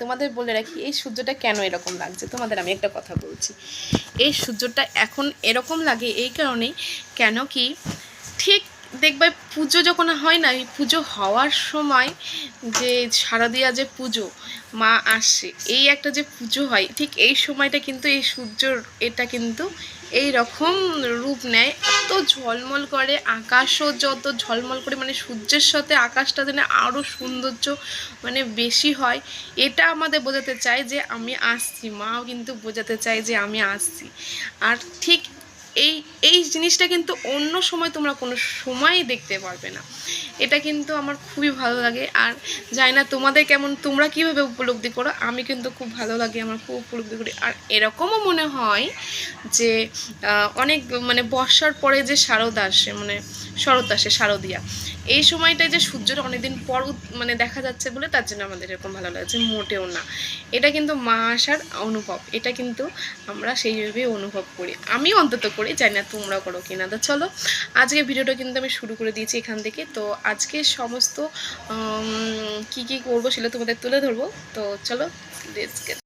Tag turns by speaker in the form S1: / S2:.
S1: তোমাদের বলে রাখি, এই সূর্যটা কেন এরকম লাগছে? তোমাদের আমি একটা কথা বলছি। এই সূর্যটা এখন এরকম লাগে এই কারণেই কেন কি ঠিক দেখবে পুজো যখন হয় না, এই পুজো হওয়ার সময় যে শারদীয়া যে পুজো, মা আসে, এই একটা যে পুজো হয়, ঠিক এই সময়টা কিন্তু এই সূর্যর এটা কিন্তু এই রকম রূপ নেয় এত ঝলমল করে, আকাশও যত ঝলমল করে মানে সূর্যের সাথে আকাশটা যেন আরও সৌন্দর্য মানে বেশি হয়, এটা আমাদের বোঝাতে চায় যে আমি আসছি। মাও কিন্তু বোঝাতে চায় যে আমি আসছি। আর ঠিক এই এই জিনিসটা কিন্তু অন্য সময় তোমরা কোনো সময়ই দেখতে পারবে না। এটা কিন্তু আমার খুবই ভালো লাগে। আর জানি না তোমাদের কেমন, তোমরা কীভাবে উপলব্ধি করো? আমি কিন্তু খুব ভালো লাগে, আমার খুব উপলব্ধি করি। আর এরকমও মনে হয় যে অনেক মানে বর্ষার পরে যে শারদ আসে মানে শরৎ আসে, শারদিয়া, এই সময়টায় যে সূর্যটা অনেকদিন পর মানে দেখা যাচ্ছে বলে তার জন্য আমাদের এরকম ভালো লাগছে, মোটেও না। এটা কিন্তু মা আসার অনুভব। এটা কিন্তু আমরা সেইভাবেই অনুভব করি। আমি অন্তত করি। জানি না তোমরা করো কিনা। তো চলো আজকে ভিডিওটা কিন্তু আমি শুরু করে দিয়েছি এখান থেকে। তো আজকে সমস্ত কি কি করব সেটা তোমাদের তুলে ধরবো। তো চলো get